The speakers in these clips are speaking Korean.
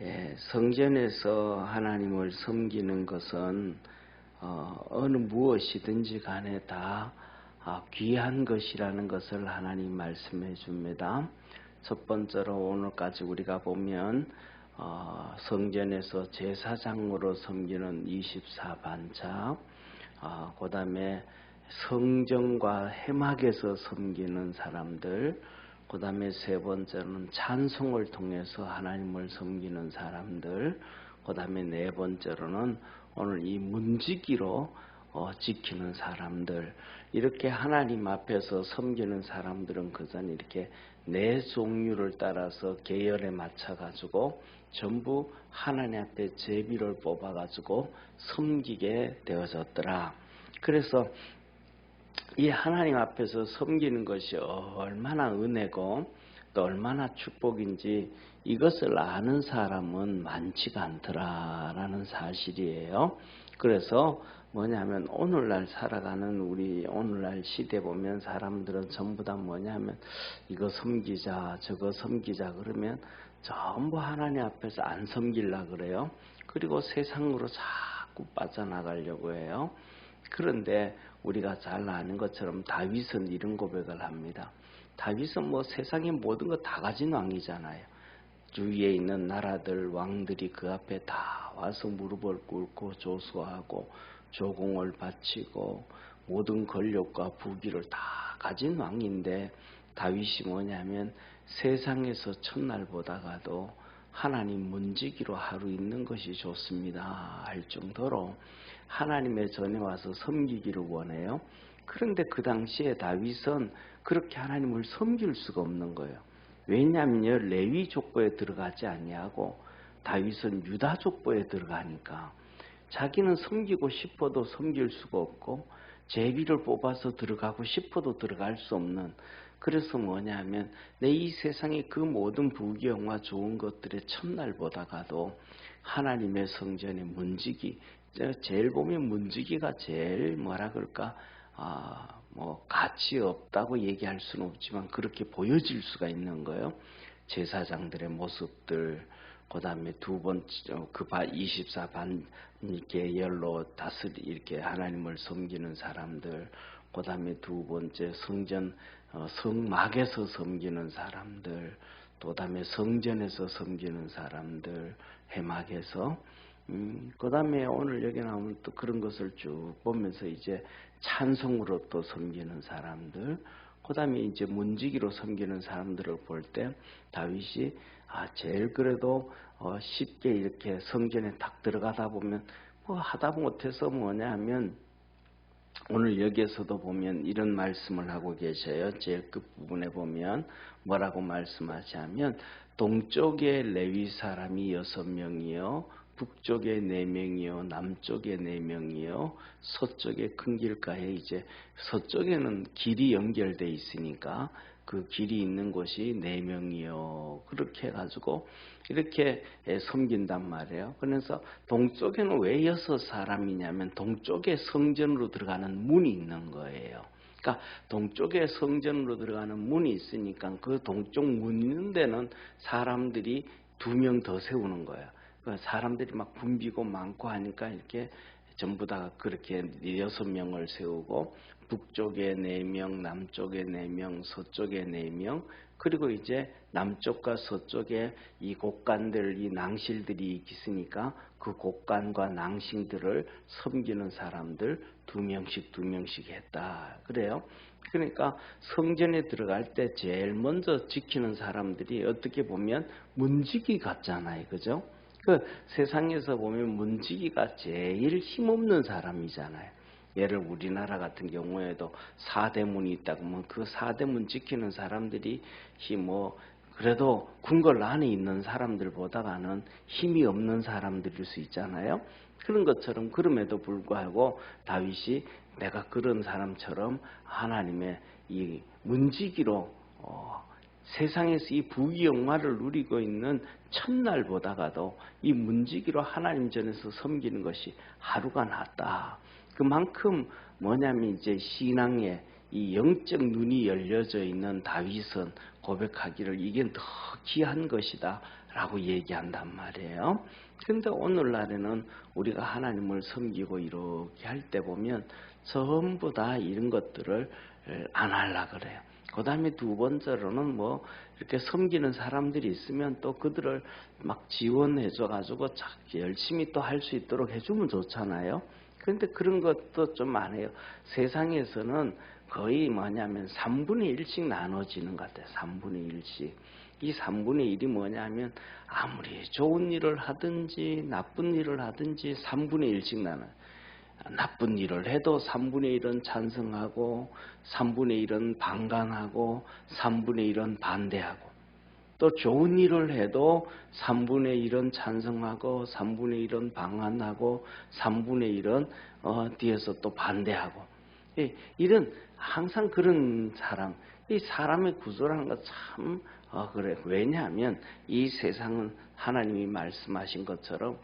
예, 성전에서 하나님을 섬기는 것은 어, 느 무엇이든지 간에 다 아, 귀한 것이라는 것을 하나님 말씀해 줍니다. 첫 번째로 오늘까지 우리가 보면 어, 성전에서 제사장으로 섬기는 24반차, 어, 그 다음에 성전과 해막에서 섬기는 사람들, 그 다음에 세 번째는 찬송을 통해서 하나님을 섬기는 사람들, 그 다음에 네 번째로는 오늘 이 문지기로 어, 지키는 사람들, 이렇게 하나님 앞에서 섬기는 사람들은 그전 이렇게 네 종류를 따라서 계열에 맞춰가지고 전부 하나님 앞에 제비를 뽑아가지고 섬기게 되어졌더라. 그래서 이 하나님 앞에서 섬기는 것이 얼마나 은혜고 또 얼마나 축복인지 이것을 아는 사람은 많지가 않더라라는 사실이에요. 그래서 뭐냐면 오늘날 살아가는 우리 오늘날 시대 보면 사람들은 전부 다 뭐냐면 이거 섬기자 저거 섬기자 그러면 전부 하나님 앞에서 안 섬길라 그래요. 그리고 세상으로 자꾸 빠져나가려고 해요. 그런데 우리가 잘 아는 것처럼 다윗은 이런 고백을 합니다. 다윗은 뭐 세상의 모든 것다 가진 왕이잖아요. 주위에 있는 나라들 왕들이 그 앞에 다 와서 무릎을 꿇고 조수하고 조공을 바치고 모든 권력과 부귀를 다 가진 왕인데 다윗이 뭐냐면 세상에서 첫날 보다가도 하나님 문지기로 하루 있는 것이 좋습니다 할 정도로 하나님의 전에 와서 섬기기를 원해요. 그런데 그 당시에 다윗은 그렇게 하나님을 섬길 수가 없는 거예요. 왜냐하면요 레위 족보에 들어가지 아니하고 다윗은 유다 족보에 들어가니까 자기는 섬기고 싶어도 섬길 수가 없고 제비를 뽑아서 들어가고 싶어도 들어갈 수 없는 그래서 뭐냐면 내 이 세상의 그 모든 부귀영화 좋은 것들의 첫날 보다가도 하나님의 성전의 문지기 제일 보면 문지기가 제일 뭐라 그럴까 아, 뭐 가치 없다고 얘기할 수는 없지만 그렇게 보여질 수가 있는 거예요. 제사장들의 모습들 그 다음에 두 번째 그 24반 계열로 다스리 이렇게 하나님을 섬기는 사람들 그 다음에 두 번째 성전 어, 성막에서 섬기는 사람들 또 다음에 성전에서 섬기는 사람들 해막에서 음, 그 다음에 오늘 여기 나오면 또 그런 것을 쭉 보면서 이제 찬송으로 또 섬기는 사람들 그 다음에 이제 문지기로 섬기는 사람들을 볼 때 다윗이 아, 제일 그래도 어, 쉽게 이렇게 성전에 딱 들어가다 보면 뭐 하다 못해서 뭐냐 하면 오늘 여기에서도 보면 이런 말씀을 하고 계셔요. 제일 끝부분에 보면 뭐라고 말씀하시냐면 동쪽에 레위 사람이 여섯 명이요. 북쪽에 네 명이요, 남쪽에 네 명이요, 서쪽에 큰 길가에 이제 서쪽에는 길이 연결돼 있으니까 그 길이 있는 곳이 네 명이요. 그렇게 해가지고 이렇게 섬긴단 말이에요. 그래서 동쪽에는 왜 여섯 사람이냐면 동쪽에 성전으로 들어가는 문이 있는 거예요. 그러니까 동쪽에 성전으로 들어가는 문이 있으니까 그 동쪽 문 있는 데는 사람들이 두 명 더 세우는 거예요. 그 사람들이 막 붐비고 많고 하니까 이렇게 전부 다 그렇게 여섯 명을 세우고 북쪽에 네 명, 남쪽에 네 명, 서쪽에 네 명, 그리고 이제 남쪽과 서쪽에 이 곡간들, 이 낭실들이 있으니까 그 곡간과 낭신들을 섬기는 사람들 두 명씩 두 명씩 했다. 그래요. 그러니까 성전에 들어갈 때 제일 먼저 지키는 사람들이 어떻게 보면 문지기 같잖아요. 그죠? 그 세상에서 보면 문지기가 제일 힘없는 사람이잖아요. 예를 우리나라 같은 경우에도 사대문이 있다고 하면 그 사대문 지키는 사람들이 뭐 그래도 궁궐 안에 있는 사람들보다는 힘이 없는 사람들일 수 있잖아요. 그런 것처럼 그럼에도 불구하고 다윗이 내가 그런 사람처럼 하나님의 이 문지기로 어, 세상에서 이 부귀영화를 누리고 있는 첫날보다가도 이 문지기로 하나님 전에서 섬기는 것이 하루가 낫다. 그만큼 뭐냐면 이제 신앙에 이 영적 눈이 열려져 있는 다윗은 고백하기를 이게 더 귀한 것이다 라고 얘기한단 말이에요. 근데 오늘날에는 우리가 하나님을 섬기고 이렇게 할 때 보면 전부 다 이런 것들을 안 하려 그래요. 그 다음에 두 번째로는 뭐 이렇게 섬기는 사람들이 있으면 또 그들을 막 지원해줘가지고 열심히 또 할 수 있도록 해주면 좋잖아요. 그런데 그런 것도 좀 안 해요. 세상에서는 거의 뭐냐면 3분의 1씩 나눠지는 것 같아요. 3분의 1씩. 이 3분의 1이 뭐냐면 아무리 좋은 일을 하든지 나쁜 일을 하든지 3분의 1씩 나눠요. 나쁜 일을 해도 3분의 1은 찬성하고 3분의 1은 방관하고 3분의 1은 반대하고. 또 좋은 일을 해도 3분의 1은 찬성하고 3분의 1은 방관하고 3분의 1은 어, 뒤에서 또 반대하고. 예, 이런 항상 그런 사람 이 사람의 구조라는 거 참 어, 그래. 왜냐하면 이 세상은 하나님이 말씀하신 것처럼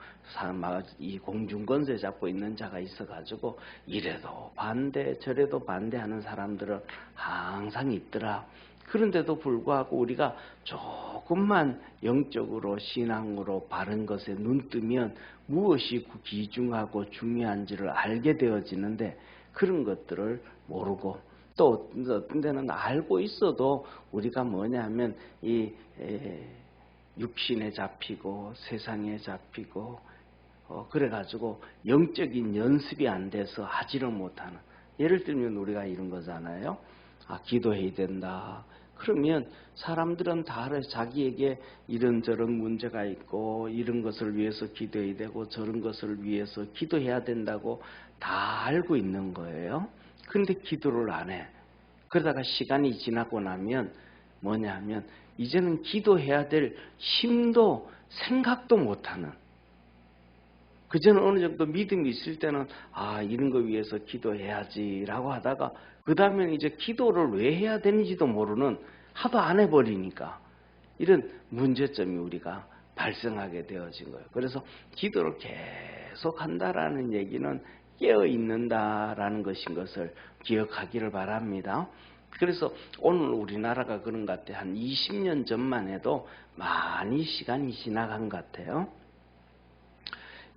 이 공중권세 잡고 있는 자가 있어가지고 이래도 반대 저래도 반대하는 사람들은 항상 있더라. 그런데도 불구하고 우리가 조금만 영적으로 신앙으로 바른 것에 눈 뜨면 무엇이 귀중하고 중요한지를 알게 되어지는데 그런 것들을 모르고 또 어떤 데는 알고 있어도 우리가 뭐냐 하면 이 육신에 잡히고 세상에 잡히고 어, 그래가지고 영적인 연습이 안 돼서 하지를 못하는 예를 들면 우리가 이런 거잖아요. 아, 기도해야 된다. 그러면 사람들은 다. 자기에게 이런저런 문제가 있고 이런 것을 위해서 기도해야 되고 저런 것을 위해서 기도해야 된다고 다 알고 있는 거예요. 그런데 기도를 안 해. 그러다가 시간이 지나고 나면 뭐냐 하면 이제는 기도해야 될 힘도 생각도 못하는 그전에 어느 정도 믿음이 있을 때는 아 이런 거 위해서 기도해야지라고 하다가 그 다음에는 이제 기도를 왜 해야 되는지도 모르는 하도 안 해버리니까 이런 문제점이 우리가 발생하게 되어진 거예요. 그래서 기도를 계속 한다라는 얘기는 깨어 있는다라는 것인 것을 기억하기를 바랍니다. 그래서 오늘 우리나라가 그런 것 같아요. 한 20년 전만 해도 많이 시간이 지나간 것 같아요.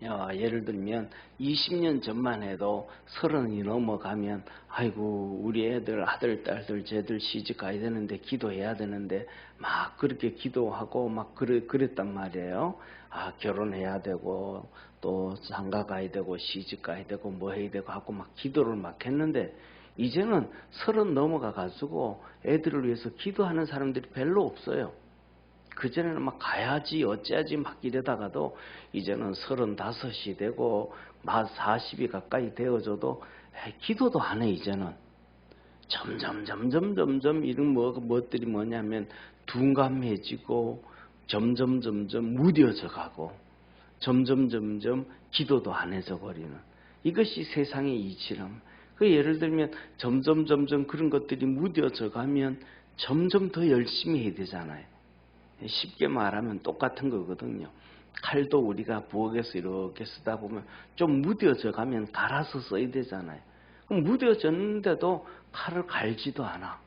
어, 예를 들면 20년 전만 해도 서른이 넘어가면 아이고 우리 애들 아들 딸들 쟤들 시집 가야 되는데 기도해야 되는데 막 그렇게 기도하고 막 그래, 그랬단 말이에요. 아 결혼해야 되고 또 장가 가야 되고 시집 가야 되고 뭐 해야 되고 하고 막 기도를 막 했는데 이제는 서른 넘어가 가지고 애들을 위해서 기도하는 사람들이 별로 없어요. 그전에는 막 가야지 어찌하지 막 이러다가도 이제는 서른다섯이 되고 막 사십이 가까이 되어져도 기도도 안 해 이제는 점점 점점 점점 이런 뭐 뭐들이 뭐냐면 둔감해지고 점점 점점 무뎌져 가고 점점 점점 기도도 안 해져 버리는 이것이 세상의 이치람. 그 예를 들면 점점 점점 그런 것들이 무뎌져 가면 점점 더 열심히 해야 되잖아요. 쉽게 말하면 똑같은 거거든요. 칼도 우리가 부엌에서 이렇게 쓰다 보면 좀 무뎌져 가면 갈아서 써야 되잖아요. 그럼 무뎌졌는데도 칼을 갈지도 않아.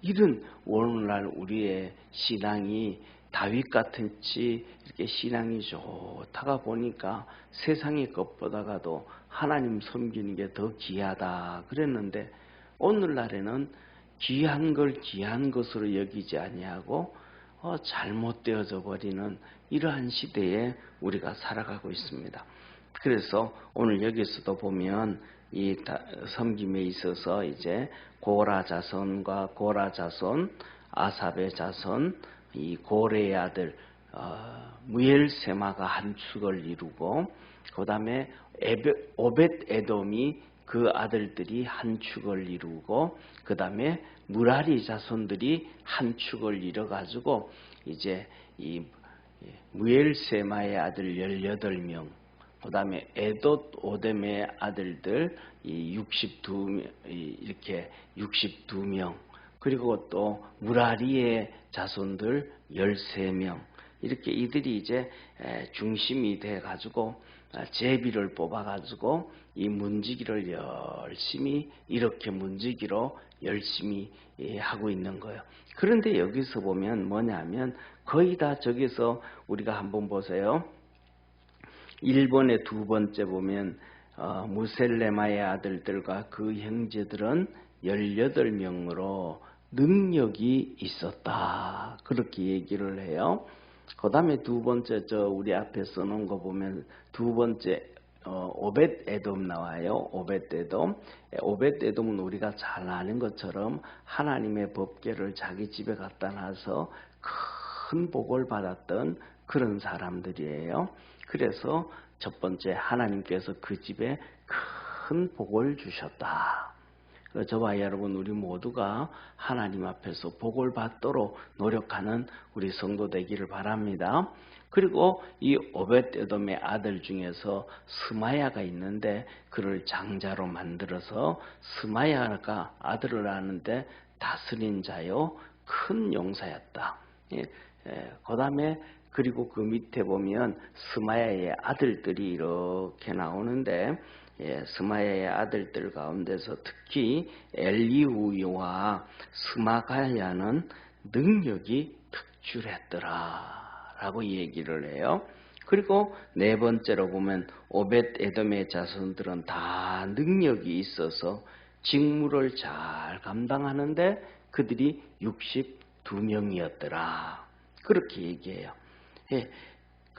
이런 오늘날 우리의 신앙이 다윗 같은지 이렇게 신앙이 좋다가 보니까 세상의 것보다가도 하나님 섬기는 게 더 귀하다 그랬는데 오늘날에는 귀한 걸 귀한 것으로 여기지 아니하고 어, 잘못되어져 버리는 이러한 시대에 우리가 살아가고 있습니다. 그래서 오늘 여기서도 보면 이 섬김에 있어서 이제 고라 자손과 고라 자손, 아삽의 자손, 이 고레의 아들 어, 무엘세마가 한 축을 이루고 그 다음에 오벳 에돔이 그 아들들이 한 축을 이루고 그 다음에 무라리 자손들이 한 축을 이뤄 가지고 이제 이 무엘세마의 아들 18명 그 다음에 에돗 오뎀의 아들들 이 62명 이렇게 62명 그리고 또 무라리의 자손들 13명 이렇게 이들이 이제 중심이 돼 가지고 아, 제비를 뽑아 가지고 이 문지기를 열심히 이렇게 문지기로 열심히 예, 하고 있는 거예요. 그런데 여기서 보면 뭐냐면 거의 다 저기서 우리가 한번 보세요. 일본의 두 번째 보면 어, 무셀레마의 아들들과 그 형제들은 18명으로 능력이 있었다. 그렇게 얘기를 해요. 그 다음에 두 번째 저 우리 앞에 써놓은 거 보면 두 번째 어, 오벳 에돔 나와요. 오벳 에돔. 오벳 에돔은 우리가 잘 아는 것처럼 하나님의 법계를 자기 집에 갖다 놔서 큰 복을 받았던 그런 사람들이에요. 그래서 첫 번째 하나님께서 그 집에 큰 복을 주셨다. 저와 여러분 우리 모두가 하나님 앞에서 복을 받도록 노력하는 우리 성도 되기를 바랍니다. 그리고 이 오벳에돔의 아들 중에서 스마야가 있는데 그를 장자로 만들어서 스마야가 아들을 낳는데 다스린 자요 큰 용사였다. 예, 예, 그 다음에 그리고 그 밑에 보면 스마야의 아들들이 이렇게 나오는데 예, 스마야의 아들들 가운데서 특히 엘리우와 스마가야는 능력이 특출했더라 라고 얘기를 해요. 그리고 네 번째로 보면 오벳 에돔의 자손들은 다 능력이 있어서 직무를 잘 감당하는데 그들이 62명이었더라. 그렇게 얘기해요. 예.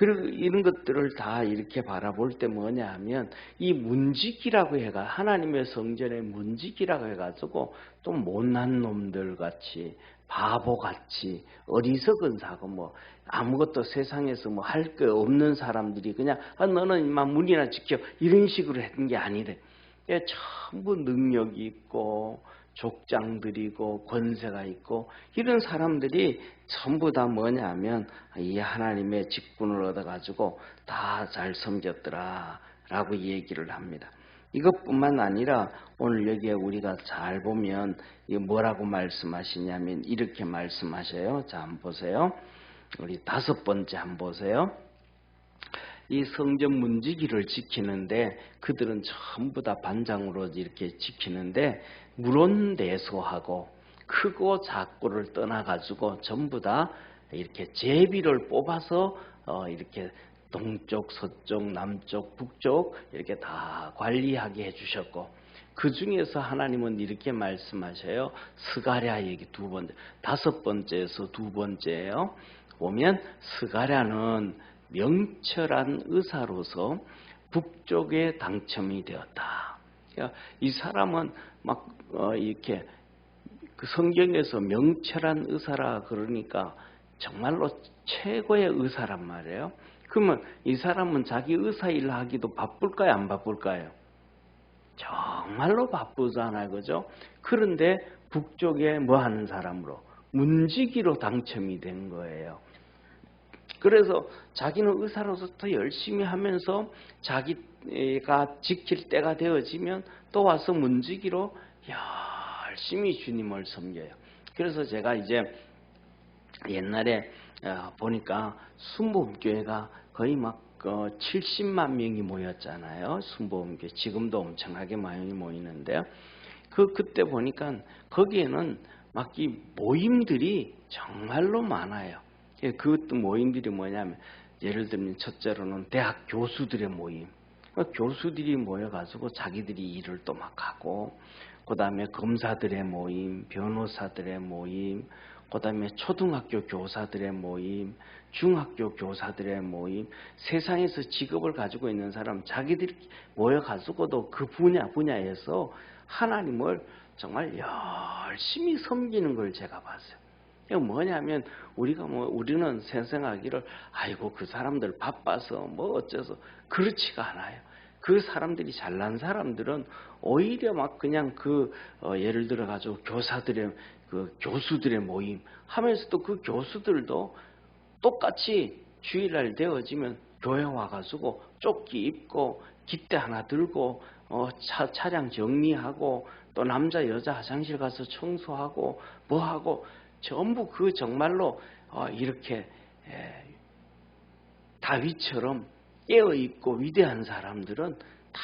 그리고 이런 것들을 다 이렇게 바라볼 때 뭐냐 하면 이 문지기라고 해가 하나님의 성전의 문지기라고 해가지고 좀 못난 놈들 같이 바보 같이 어리석은 사고 뭐 아무것도 세상에서 뭐 할 거 없는 사람들이 그냥 아, 너는 임마 문이나 지켜 이런 식으로 했던 게 아니래. 예, 전부 능력이 있고 족장들이고 권세가 있고 이런 사람들이 전부 다 뭐냐면 이 하나님의 직분을 얻어가지고 다 잘 섬겼더라 라고 얘기를 합니다. 이것뿐만 아니라 오늘 여기에 우리가 잘 보면 뭐라고 말씀하시냐면 이렇게 말씀하셔요. 자, 한번 보세요. 우리 다섯 번째 한번 보세요. 이 성전 문지기를 지키는데 그들은 전부 다 반장으로 이렇게 지키는데 물론내소하고 크고 작고를 떠나가지고 전부 다 이렇게 제비를 뽑아서 어 이렇게 동쪽, 서쪽, 남쪽, 북쪽 이렇게 다 관리하게 해주셨고 그 중에서 하나님은 이렇게 말씀하셔요. 스가랴 얘기 두 번째, 다섯 번째에서 두 번째예요. 보면 스가랴는 명철한 의사로서 북쪽에 당첨이 되었다. 그러니까 이 사람은 막 어, 이렇게 그 성경에서 명철한 의사라 그러니까 정말로 최고의 의사란 말이에요. 그러면 이 사람은 자기 의사 일 하기도 바쁠까요? 안 바쁠까요? 정말로 바쁘잖아요. 그죠? 그런데 북쪽에 뭐 하는 사람으로? 문지기로 당첨이 된 거예요. 그래서 자기는 의사로서 더 열심히 하면서 자기가 지킬 때가 되어지면 또 와서 문지기로 열심히 주님을 섬겨요. 그래서 제가 이제 옛날에 어, 보니까 순복음교회가 거의 막 70만 어, 명이 모였잖아요. 순복음교회 지금도 엄청나게 많이 모이는데요. 그 그때 보니까 거기에는 막 이 모임들이 정말로 많아요. 예, 그것도 모임들이 뭐냐면 예를 들면 첫째로는 대학 교수들의 모임. 그 교수들이 모여가지고 자기들이 일을 또 막 하고, 그 다음에 검사들의 모임, 변호사들의 모임, 그 다음에 초등학교 교사들의 모임, 중학교 교사들의 모임, 세상에서 직업을 가지고 있는 사람, 자기들이 모여가지고도 그 분야, 분야에서 하나님을 정말 열심히 섬기는 걸 제가 봤어요. 뭐냐면 우리가 뭐 우리는 생생하기를 아이고 그 사람들 바빠서 뭐 어째서 그렇지가 않아요. 그 사람들이 잘난 사람들은 오히려 막 그냥 그 어, 예를 들어 가지고 교사들의 그 교수들의 모임 하면서도 그 교수들도 똑같이 주일날 되어지면 교회 와가지고 조끼 입고 깃대 하나 들고 어, 차, 차량 정리하고 또 남자 여자 화장실 가서 청소하고 뭐하고 전부 그 정말로 어, 이렇게 에, 다윗처럼 깨어 있고 위대한 사람들은 다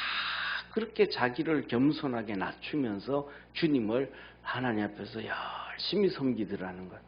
그렇게 자기를 겸손하게 낮추면서 주님을 하나님 앞에서 열심히 섬기더라는 거예요.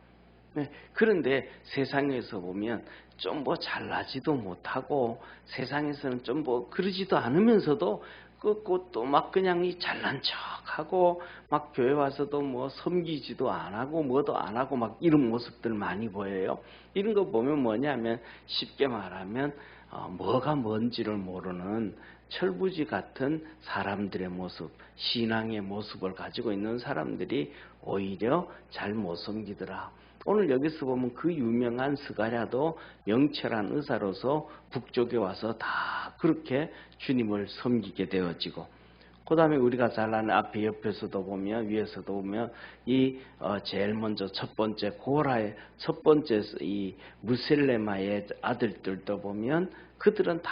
네, 그런데 세상에서 보면 좀 뭐 잘나지도 못하고 세상에서는 좀 뭐 그러지도 않으면서도 그것도 막 그냥 이 잘난 척하고 막 교회 와서도 뭐 섬기지도 안 하고 뭐도 안 하고 막 이런 모습들 많이 보여요. 이런 거 보면 뭐냐면 쉽게 말하면 어, 뭐가 뭔지를 모르는 철부지 같은 사람들의 모습, 신앙의 모습을 가지고 있는 사람들이 오히려 잘 못 섬기더라. 오늘 여기서 보면 그 유명한 스가랴도 명철한 의사로서 북쪽에 와서 다 그렇게 주님을 섬기게 되어지고 그 다음에 우리가 잘 아는 앞에 옆에서도 보면 위에서도 보면 이 어, 제일 먼저 첫 번째 고라의 첫 번째 이 무셀레마의 아들들도 보면 그들은 다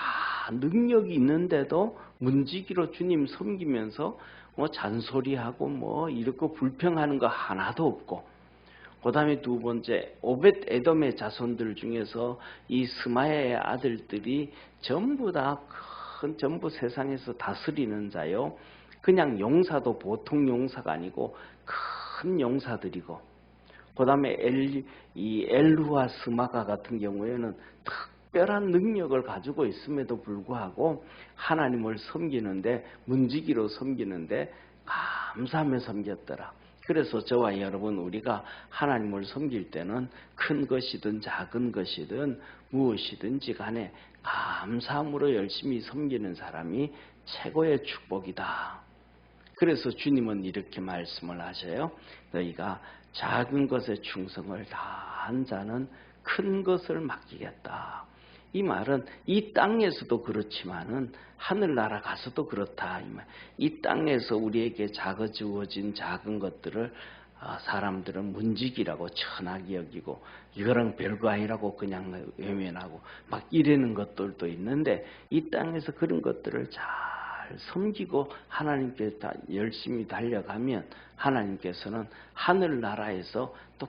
능력이 있는데도 문지기로 주님 섬기면서 뭐 잔소리하고 뭐 이렇게 불평하는 거 하나도 없고 그 다음에 두 번째 오벳 에돔의 자손들 중에서 이 스마야의 아들들이 전부 다 큰 전부 세상에서 다스리는 자요. 그냥 용사도 보통 용사가 아니고 큰 용사들이고 그 다음에 엘, 이 엘루와 스마가 같은 경우에는 특별한 능력을 가지고 있음에도 불구하고 하나님을 섬기는데 문지기로 섬기는데 감사하며 섬겼더라. 그래서 저와 여러분 우리가 하나님을 섬길 때는 큰 것이든 작은 것이든 무엇이든지 간에 감사함으로 열심히 섬기는 사람이 최고의 축복이다. 그래서 주님은 이렇게 말씀을 하셔요. 너희가 작은 것에 충성을 다한 자는 큰 것을 맡기겠다. 이 말은 이 땅에서도 그렇지만은 하늘나라 가서도 그렇다. 이 땅에서 우리에게 작아지워진 작은 것들을 아, 사람들은 문지기라고 천하게 여기고 이거랑 별거 아니라고 그냥 외면하고 막 이러는 것들도 있는데 이 땅에서 그런 것들을 잘 섬기고 하나님께 다 열심히 달려가면 하나님께서는 하늘나라에서 또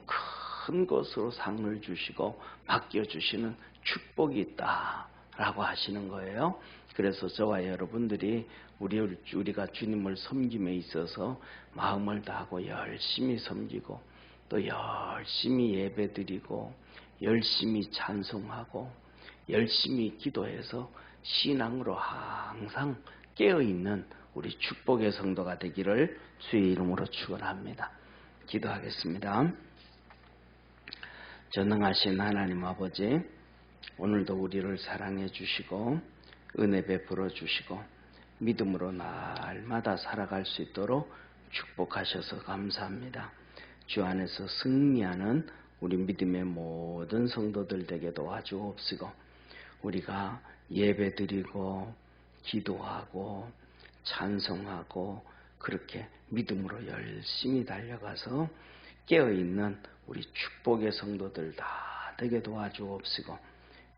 큰 것으로 상을 주시고 맡겨주시는 축복이 있다 라고 하시는 거예요. 그래서 저와 여러분들이 우리, 우리가 주님을 섬김에 있어서 마음을 다하고 열심히 섬기고 또 열심히 예배 드리고 열심히 찬송하고 열심히 기도해서 신앙으로 항상 깨어있는 우리 축복의 성도가 되기를 주의 이름으로 축원합니다. 기도하겠습니다. 전능하신 하나님 아버지 오늘도 우리를 사랑해 주시고 은혜 베풀어 주시고 믿음으로 날마다 살아갈 수 있도록 축복하셔서 감사합니다. 주 안에서 승리하는 우리 믿음의 모든 성도들 에게 도와주옵시고 우리가 예배 드리고 기도하고 찬송하고 그렇게 믿음으로 열심히 달려가서 깨어있는 우리 축복의 성도들 다 되게 도와주옵시고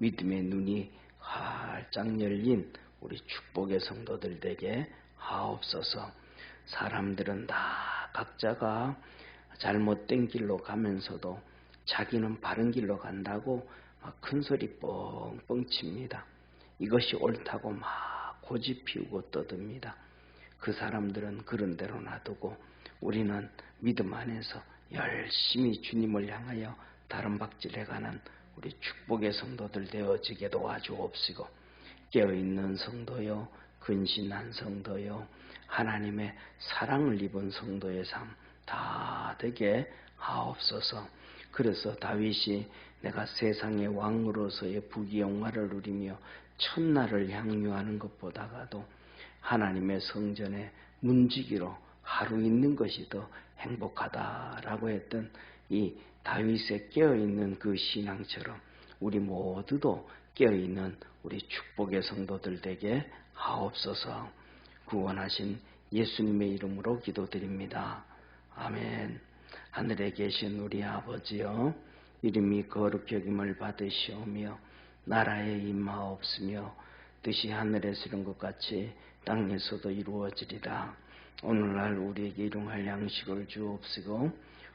믿음의 눈이 활짝 열린 우리 축복의 성도들 에게 하옵소서. 사람들은 다 각자가 잘못된 길로 가면서도 자기는 바른 길로 간다고 큰 소리 뻥뻥 칩니다. 이것이 옳다고 막 고집 피우고 떠듭니다. 그 사람들은 그런 대로 놔두고 우리는 믿음 안에서 열심히 주님을 향하여 다른 박질해 가는 우리 축복의 성도들 되어지게 도와주옵시고 깨어있는 성도요 근신한 성도요 하나님의 사랑을 입은 성도의 삶 다 되게 하옵소서. 그래서 다윗이 내가 세상의 왕으로서의 부귀영화를 누리며 첫날을 향유하는 것보다가도 하나님의 성전에 문지기로 하루 있는 것이 더 행복하다라고 했던 이 다윗의 깨어있는 그 신앙처럼 우리 모두도 깨어있는 우리 축복의 성도들 되게 하옵소서 구원하신 예수님의 이름으로 기도드립니다. 아멘. 하늘에 계신 우리 아버지여 이름이 거룩히 여김을 받으시오며 나라에 임하옵으며 뜻이 하늘에서 이룬 것 같이 땅에서도 이루어지리라. 오늘날 우리에게 일용할 양식을 주옵시고